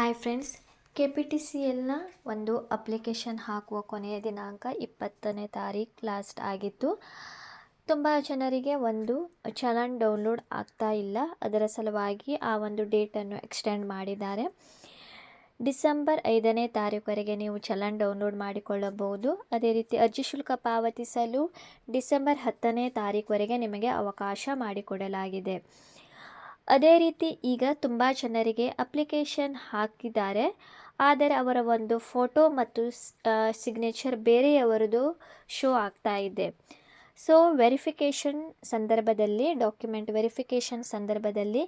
Hi friends K P T C ಎಲ್ನ ಒಂದು application ಹಾಕುವ ಕೊನೆಯ ದಿನಾಂಕ ಇಪ್ಪತ್ತನೇ ತಾರೀಕು ಲಾಸ್ಟ್ ಆಗಿತ್ತು ತುಂಬ ಜನರಿಗೆ ಒಂದು ಚಲನ್ ಡೌನ್ಲೋಡ್ ಆಗ್ತಾ ಇಲ್ಲ. ಅದರ ಸಲುವಾಗಿ ಆ ಒಂದು ಡೇಟನ್ನು ಎಕ್ಸ್ಟೆಂಡ್ ಮಾಡಿದ್ದಾರೆ. ಡಿಸೆಂಬರ್ ಐದನೇ ತಾರೀಕುವರೆಗೆ ನೀವು ಚಲನ್ ಡೌನ್ಲೋಡ್ ಮಾಡಿಕೊಳ್ಳಬಹುದು. ಅದೇ ರೀತಿ ಅರ್ಜಿ ಶುಲ್ಕ ಪಾವತಿಸಲು ಡಿಸೆಂಬರ್ ಹತ್ತನೇ ತಾರೀಕುವರೆಗೆ ನಿಮಗೆ ಅವಕಾಶ ಮಾಡಿಕೊಡಲಾಗಿದೆ. ಅದೇ ರೀತಿ ಈಗ ತುಂಬ ಜನರಿಗೆ ಅಪ್ಲಿಕೇಶನ್ ಹಾಕಿದ್ದಾರೆ. ಆದರೆ ಅವರ ಒಂದು ಫೋಟೋ ಮತ್ತು ಸಿಗ್ನೇಚರ್ ಬೇರೆಯವರದು ಶೋ ಆಗ್ತಾ ಇದೆ. ಸೊ ವೆರಿಫಿಕೇಷನ್ ಸಂದರ್ಭದಲ್ಲಿ ಡಾಕ್ಯುಮೆಂಟ್ ವೆರಿಫಿಕೇಷನ್ ಸಂದರ್ಭದಲ್ಲಿ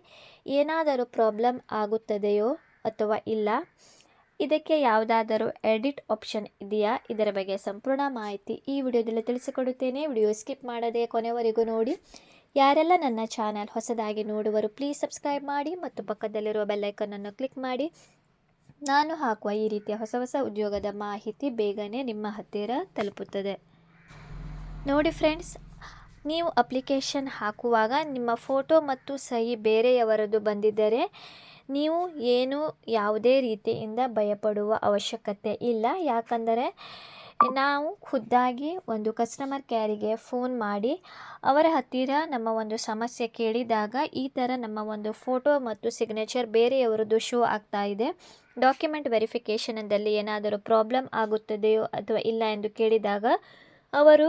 ಏನಾದರೂ ಪ್ರಾಬ್ಲಮ್ ಆಗುತ್ತದೆಯೋ ಅಥವಾ ಇಲ್ಲ, ಇದಕ್ಕೆ ಯಾವುದಾದರೂ ಎಡಿಟ್ ಆಪ್ಷನ್ ಇದೆಯಾ? ಇದರ ಬಗ್ಗೆ ಸಂಪೂರ್ಣ ಮಾಹಿತಿ ಈ ವಿಡಿಯೋದಲ್ಲಿ ತಿಳಿಸಿಕೊಡುತ್ತೇನೆ. ವಿಡಿಯೋ ಸ್ಕಿಪ್ ಮಾಡದೆ ಕೊನೆವರೆಗೂ ನೋಡಿ. ಯಾರೆಲ್ಲ ನನ್ನ ಚಾನಲ್ ಹೊಸದಾಗಿ ನೋಡುವರು ಪ್ಲೀಸ್ ಸಬ್ಸ್ಕ್ರೈಬ್ ಮಾಡಿ ಮತ್ತು ಪಕ್ಕದಲ್ಲಿರುವ ಬೆಲ್ಲೈಕನ್ನನ್ನು ಕ್ಲಿಕ್ ಮಾಡಿ. ನಾನು ಹಾಕುವ ಈ ರೀತಿಯ ಹೊಸ ಹೊಸ ಉದ್ಯೋಗದ ಮಾಹಿತಿ ಬೇಗನೆ ನಿಮ್ಮ ಹತ್ತಿರ ತಲುಪುತ್ತದೆ. ನೋಡಿ ಫ್ರೆಂಡ್ಸ್ ನೀವು ಅಪ್ಲಿಕೇಶನ್ ಹಾಕುವಾಗ ನಿಮ್ಮ ಫೋಟೋ ಮತ್ತು ಸಹಿ ಬೇರೆಯವರದ್ದು ಬಂದಿದ್ದರೆ ನೀವು ಏನು ಯಾವುದೇ ರೀತಿಯಿಂದ ಭಯಪಡುವ ಅವಶ್ಯಕತೆ ಇಲ್ಲ. ಯಾಕಂದರೆ ನಾವು ಖುದ್ದಾಗಿ ಒಂದು ಕಸ್ಟಮರ್ ಕೇರಿಗೆ ಫೋನ್ ಮಾಡಿ, ಅವರ ಹತ್ತಿರ ನಮ್ಮ ಒಂದು ಸಮಸ್ಯೆ ಕೇಳಿದಾಗ ಈ ಥರ ನಮ್ಮ ಒಂದು ಫೋಟೋ ಮತ್ತು ಸಿಗ್ನೇಚರ್ ಬೇರೆಯವರದ್ದು ಶೋ ಆಗ್ತಾ ಇದೆ. ಡಾಕ್ಯುಮೆಂಟ್ ವೆರಿಫಿಕೇಷನಲ್ಲಿ ಏನಾದರೂ ಪ್ರಾಬ್ಲಮ್ ಆಗುತ್ತದೆಯೋ ಅಥವಾ ಇಲ್ಲ ಎಂದು ಕೇಳಿದಾಗ, ಅವರು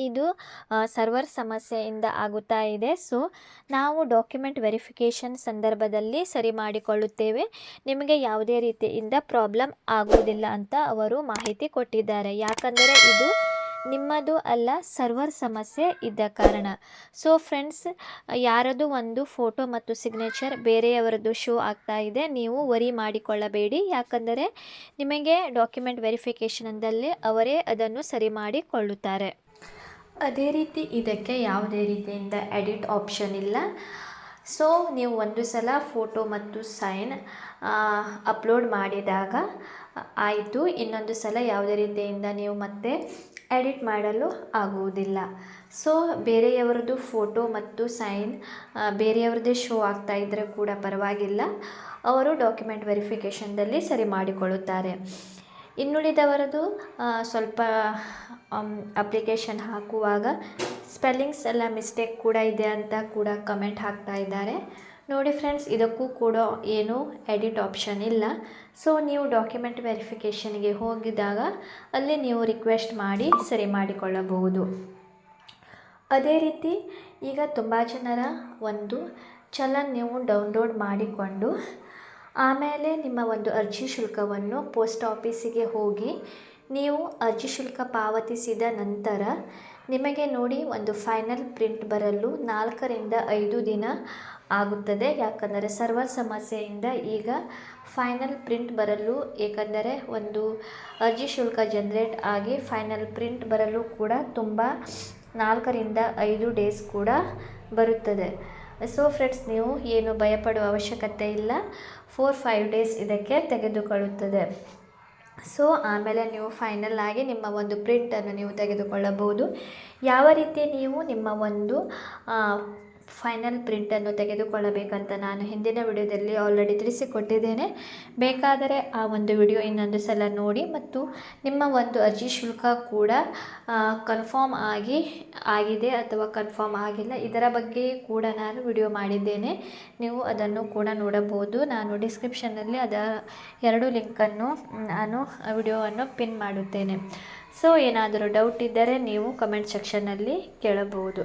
ಇದು ಸರ್ವರ್ ಸಮಸ್ಯೆಯಿಂದ ಆಗುತ್ತಾ ಇದೆ. ಸೊ, ನಾವು ಡಾಕ್ಯುಮೆಂಟ್ ವೆರಿಫಿಕೇಷನ್ ಸಂದರ್ಭದಲ್ಲಿ ಸರಿ ಮಾಡಿಕೊಳ್ಳುತ್ತೇವೆ. ನಿಮಗೆ ಯಾವುದೇ ರೀತಿಯಿಂದ ಪ್ರಾಬ್ಲಮ್ ಆಗುವುದಿಲ್ಲ ಅಂತ ಅವರು ಮಾಹಿತಿ ಕೊಟ್ಟಿದ್ದಾರೆ. ಯಾಕಂದರೆ ಇದು ನಿಮ್ಮದು ಅಲ್ಲ, ಸರ್ವರ್ ಸಮಸ್ಯೆ ಇದ್ದ ಕಾರಣ. ಸೊ, ಫ್ರೆಂಡ್ಸ್, ಯಾರದು ಒಂದು ಫೋಟೋ ಮತ್ತು ಸಿಗ್ನೇಚರ್ ಬೇರೆಯವರದ್ದು ಶೋ ಆಗ್ತಾ ಇದೆ, ನೀವು ವರಿ ಮಾಡಿಕೊಳ್ಳಬೇಡಿ. ಯಾಕಂದರೆ ನಿಮಗೆ ಡಾಕ್ಯುಮೆಂಟ್ ವೆರಿಫಿಕೇಷನ್ದಲ್ಲಿ ಅವರೇ ಅದನ್ನು ಸರಿ ಮಾಡಿಕೊಳ್ಳುತ್ತಾರೆ. ಅದೇ ರೀತಿ ಇದಕ್ಕೆ ಯಾವುದೇ ರೀತಿಯಿಂದ ಎಡಿಟ್ ಆಪ್ಷನ್ ಇಲ್ಲ. ಸೊ ನೀವು ಒಂದು ಸಲ ಫೋಟೋ ಮತ್ತು ಸೈನ್ ಅಪ್ಲೋಡ್ ಮಾಡಿದಾಗ, ಆಯಿತು. ಇನ್ನೊಂದು ಸಲ ಯಾವುದೇ ರೀತಿಯಿಂದ ನೀವು ಮತ್ತೆ ಎಡಿಟ್ ಮಾಡಲು ಆಗುವುದಿಲ್ಲ. ಸೊ ಬೇರೆಯವರದ್ದು ಫೋಟೋ ಮತ್ತು ಸೈನ್ ಬೇರೆಯವ್ರದ್ದೇ ಶೋ ಆಗ್ತಾ ಇದ್ದರೆ ಕೂಡ ಪರವಾಗಿಲ್ಲ. ಅವರು ಡಾಕ್ಯುಮೆಂಟ್ ವೆರಿಫಿಕೇಷನ್ದಲ್ಲಿ ಸರಿ ಮಾಡಿಕೊಳ್ಳುತ್ತಾರೆ. ಇನ್ನುಳಿದವರದು ಸ್ವಲ್ಪ ಅಪ್ಲಿಕೇಶನ್ ಹಾಕುವಾಗ ಸ್ಪೆಲ್ಲಿಂಗ್ಸ್ ಎಲ್ಲ ಮಿಸ್ಟೇಕ್ ಕೂಡ ಇದೆ ಅಂತ ಕೂಡ ಕಮೆಂಟ್ ಹಾಕ್ತಾ ಇದ್ದಾರೆ. ನೋಡಿ ಫ್ರೆಂಡ್ಸ್ ಇದಕ್ಕೂ ಕೂಡ ಏನು ಎಡಿಟ್ ಆಪ್ಷನ್ ಇಲ್ಲ. ಸೊ ನೀವು ಡಾಕ್ಯುಮೆಂಟ್ ವೆರಿಫಿಕೇಷನ್ಗೆ ಹೋಗಿದಾಗ ಅಲ್ಲಿ ನೀವು ರಿಕ್ವೆಸ್ಟ್ ಮಾಡಿ ಸರಿ ಮಾಡಿಕೊಳ್ಳಬಹುದು. ಅದೇ ರೀತಿ ಈಗ ತುಂಬ ಜನರ ಒಂದು ಚಲನ್ ನೀವು ಡೌನ್ಲೋಡ್ ಮಾಡಿಕೊಂಡು ಆಮೇಲೆ ನಿಮ್ಮ ಒಂದು ಅರ್ಜಿ ಶುಲ್ಕವನ್ನು ಪೋಸ್ಟ್ ಆಫೀಸಿಗೆ ಹೋಗಿ ನೀವು ಅರ್ಜಿ ಶುಲ್ಕ ಪಾವತಿಸಿದ ನಂತರ ನಿಮಗೆ ನೋಡಿ ಒಂದು ಫೈನಲ್ ಪ್ರಿಂಟ್ ಬರಲು ನಾಲ್ಕರಿಂದ ಐದು ದಿನ ಆಗುತ್ತದೆ. ಯಾಕಂದರೆ ಸರ್ವರ್ ಸಮಸ್ಯೆಯಿಂದ ಈಗ ಫೈನಲ್ ಪ್ರಿಂಟ್ ಬರಲು, ಏಕೆಂದರೆ ಒಂದು ಅರ್ಜಿ ಶುಲ್ಕ ಜನ್ರೇಟ್ ಆಗಿ ಫೈನಲ್ ಪ್ರಿಂಟ್ ಬರಲು ಕೂಡ ತುಂಬ ನಾಲ್ಕರಿಂದ ಐದು ಡೇಸ್ ಕೂಡ ಬರುತ್ತದೆ. ಸೊ ಫ್ರೆಂಡ್ಸ್ ನೀವು ಏನು ಭಯಪಡುವ ಅವಶ್ಯಕತೆ ಇಲ್ಲ. ಫೋರ್ ಫೈವ್ ಡೇಸ್ ಇದಕ್ಕೆ ತೆಗೆದುಕೊಳ್ಳುತ್ತದೆ. ಸೊ ಆಮೇಲೆ ನೀವು ಫೈನಲ್ ಆಗಿ ನಿಮ್ಮ ಒಂದು ಪ್ರಿಂಟನ್ನು ನೀವು ತೆಗೆದುಕೊಳ್ಳಬಹುದು. ಯಾವ ರೀತಿ ನೀವು ನಿಮ್ಮ ಒಂದು ಫೈನಲ್ ಪ್ರಿಂಟನ್ನು ತೆಗೆದುಕೊಳ್ಳಬೇಕಂತ ನಾನು ಹಿಂದಿನ ವಿಡಿಯೋದಲ್ಲಿ ಆಲ್ರೆಡಿ ತಿಳಿಸಿಕೊಟ್ಟಿದ್ದೇನೆ. ಬೇಕಾದರೆ ಆ ಒಂದು ವಿಡಿಯೋ ಇನ್ನೊಂದು ಸಲ ನೋಡಿ ಮತ್ತು ನಿಮ್ಮ ಒಂದು ಅರ್ಜಿ ಶುಲ್ಕ ಕೂಡ ಕನ್ಫರ್ಮ್ ಆಗಿ, ಆಗಿದೆ ಅಥವಾ ಕನ್ಫರ್ಮ್ ಆಗಿಲ್ಲ, ಇದರ ಬಗ್ಗೆ ಕೂಡ ನಾನು ವಿಡಿಯೋ ಮಾಡಿದ್ದೇನೆ. ನೀವು ಅದನ್ನು ಕೂಡ ನೋಡಬಹುದು. ನಾನು ಡಿಸ್ಕ್ರಿಪ್ಷನ್ನಲ್ಲಿ ಅದರ ಎರಡು ಲಿಂಕನ್ನು ನಾನು ವಿಡಿಯೋವನ್ನು ಪಿನ್ ಮಾಡುತ್ತೇನೆ. ಸೊ ಏನಾದರೂ ಡೌಟ್ ಇದ್ದರೆ ನೀವು ಕಮೆಂಟ್ ಸೆಕ್ಷನ್ನಲ್ಲಿ ಕೇಳಬಹುದು.